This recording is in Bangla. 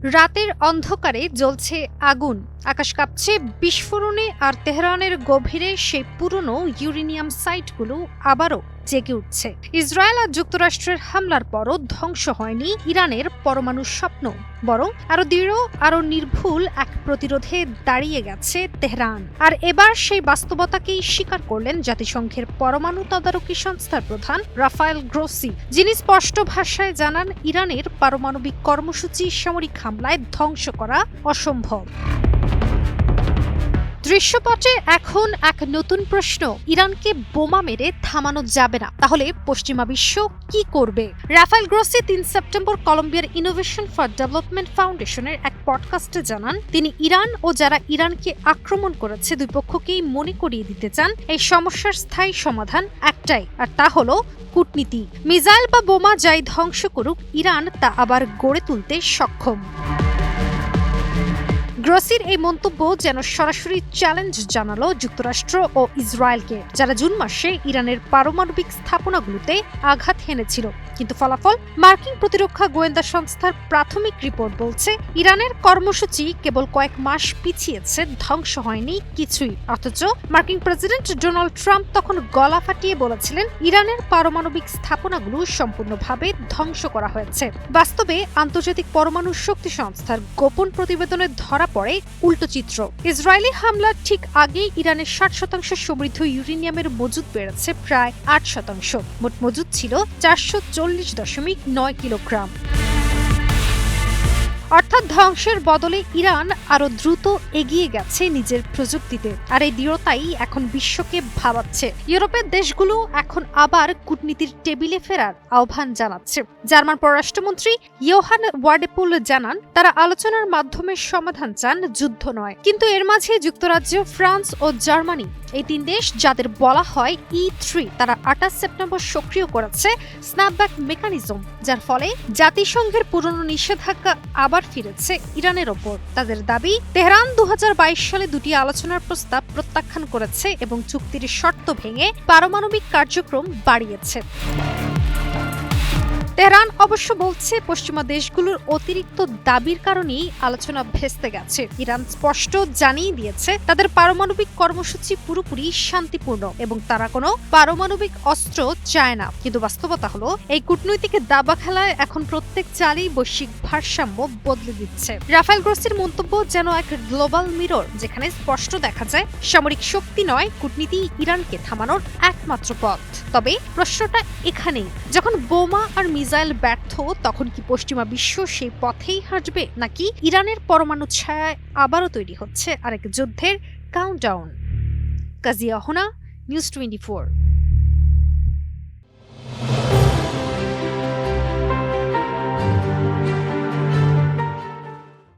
রাতের অন্ধকারে জ্বলছে আগুন। আকাশ কাঁপছে, বিস্ফোরণে আর তেহরানের গভীরে সেই পুরনো ইউরেনিয়াম সাইটগুলো আবারও জেগে উঠছে। ইসরায়েল আর যুক্তরাষ্ট্রের হামলার পরও ধ্বংস হয়নি ইরানের পরমাণু স্বপ্ন, বরং আরও দৃঢ় আরও নির্ভুল এক প্রতিরোধে দাঁড়িয়ে গেছে তেহরান। আর এবার সেই বাস্তবতাকেই স্বীকার করলেন জাতিসংঘের পরমাণু তদারকি সংস্থার প্রধান রাফায়েল গ্রোসি, যিনি স্পষ্ট ভাষায় জানান, ইরানের পারমাণবিক কর্মসূচি সামরিক হামলায় ধ্বংস করা অসম্ভব। দৃশ্যপটে এখন এক নতুন প্রশ্ন। ইরানকে বোমা মেরে থামানো যাবে না। তাহলে পশ্চিমা বিশ্ব কি করবে? রাফায়েল গ্রোসি তিন সেপ্টেম্বর কলম্বিয়ার ইনোভেশন ফর ডেভেলপমেন্ট ফাউন্ডেশনের এক পডকাস্টে জানান, তিনি ইরান ও যারা ইরানকে আক্রমণ করেছে দুই পক্ষকেই মনে করিয়ে দিতে চান, এই সমস্যার স্থায়ী সমাধান একটাই, আর তা হলো কূটনীতি। মিসাইল বা বোমা যাই ধ্বংস করুক, ইরান তা আবার গড়ে তুলতে সক্ষম। গ্রসির এই মন্তব্য যেন সরাসরি চ্যালেঞ্জ জানালো যুক্তরাষ্ট্র ও ইসরায়েলকে, যারা জুন মাসে ইরানের পারমাণবিক স্থাপনাগুলোতে আঘাত হেনেছিল। কিন্তু ফলাফল? মার্কিন প্রতিরক্ষা গোয়েন্দা সংস্থার প্রাথমিক রিপোর্ট বলছে, ইরানের কর্মসূচি কেবল কয়েক মাস পিছিয়েছে, ধ্বংস হয়নি কিছুই। অথচ মার্কিন প্রেসিডেন্ট ডোনাল্ড ট্রাম্প তখন গলা ফাটিয়ে বলেছিলেন, ইরানের পারমাণবিক স্থাপনাগুলো সম্পূর্ণভাবে ধ্বংস করা হয়েছে। বাস্তবে আন্তর্জাতিক পরমাণু শক্তি সংস্থার গোপন প্রতিবেদনে ধরা পড়ে উল্টো চিত্র। ইসরায়েলি হামলার ঠিক আগেই ইরানের ষাট শতাংশ সমৃদ্ধ ইউরেনিয়ামের মজুদ বেড়েছে প্রায় আট শতাংশ। মোট মজুদ ছিল চারশো চল্লিশ দশমিক নয় কিলোগ্রাম। অর্থাৎ ধ্বংসের বদলে ইরান আরও দ্রুত এগিয়ে গেছে নিজের প্রযুক্তিতে। আর এই দৃঢ়তাই এখন বিশ্বকে ভাবাচ্ছে। ইউরোপের দেশগুলো এখন আবার কূটনীতির টেবিলে ফেরার আহ্বান জানাচ্ছে। জার্মান পররাষ্ট্রমন্ত্রী ইয়োহান ওয়ার্ডেপুল জানান, তারা আলোচনার মাধ্যমে সমাধান চান, যুদ্ধ নয়। কিন্তু এর মাঝে যুক্তরাজ্য, ফ্রান্স ও জার্মানি, এই তিন দেশ যাদের বলা হয় ই থ্রি, তারা আঠাশ সেপ্টেম্বর সক্রিয় করেছে স্ন্যাপব্যাক মেকানিজম, যার ফলে জাতিসংঘের পুরনো নিষেধাজ্ঞা আবার ফিরেছে ইরানের ওপর। তাদের দাবি, তেহরান দু হাজার বাইশ সালে দুটি আলোচনার প্রস্তাব প্রত্যাখ্যান করেছে এবং চুক্তির শর্ত ভেঙে পারমাণবিক কার্যক্রম বাড়িয়েছে। তেহরান অবশ্য বলছে, পশ্চিমা দেশগুলোর অতিরিক্ত দাবির কারণেই আলোচনা ভেস্তে গেছে। ইরান স্পষ্ট জানিয়ে দিয়েছে, তাদের পারমাণবিক কর্মসূচি পুরোপুরি শান্তিপূর্ণ এবং তারা কোনো পারমাণবিক অস্ত্র চায় না। কিন্তু বাস্তবতা হলো, এই কূটনৈতিক দাবা খেলায় এখন প্রত্যেক চালই বৈশ্বিক ভারসাম্য বদলে দিচ্ছে। রাফায়েল গ্রোসির মন্তব্য যেন এক গ্লোবাল মিরর, যেখানে স্পষ্ট দেখা যায়, সামরিক শক্তি নয়, কূটনীতি ইরানকে থামানোর একমাত্র পথ। তবে প্রশ্নটা এখানেই, যখন বোমা আর মিসাইল ব্যর্থ, তখন কি পশ্চিমা বিশ্ব সেই পথেই হাঁটবে? নাকি ইরানের পরমাণু ছায়ায় আবারও তৈরি হচ্ছে আরেক যুদ্ধের কাউন্টডাউন কাজিয়া হোনা নিউজ টোয়েন্টি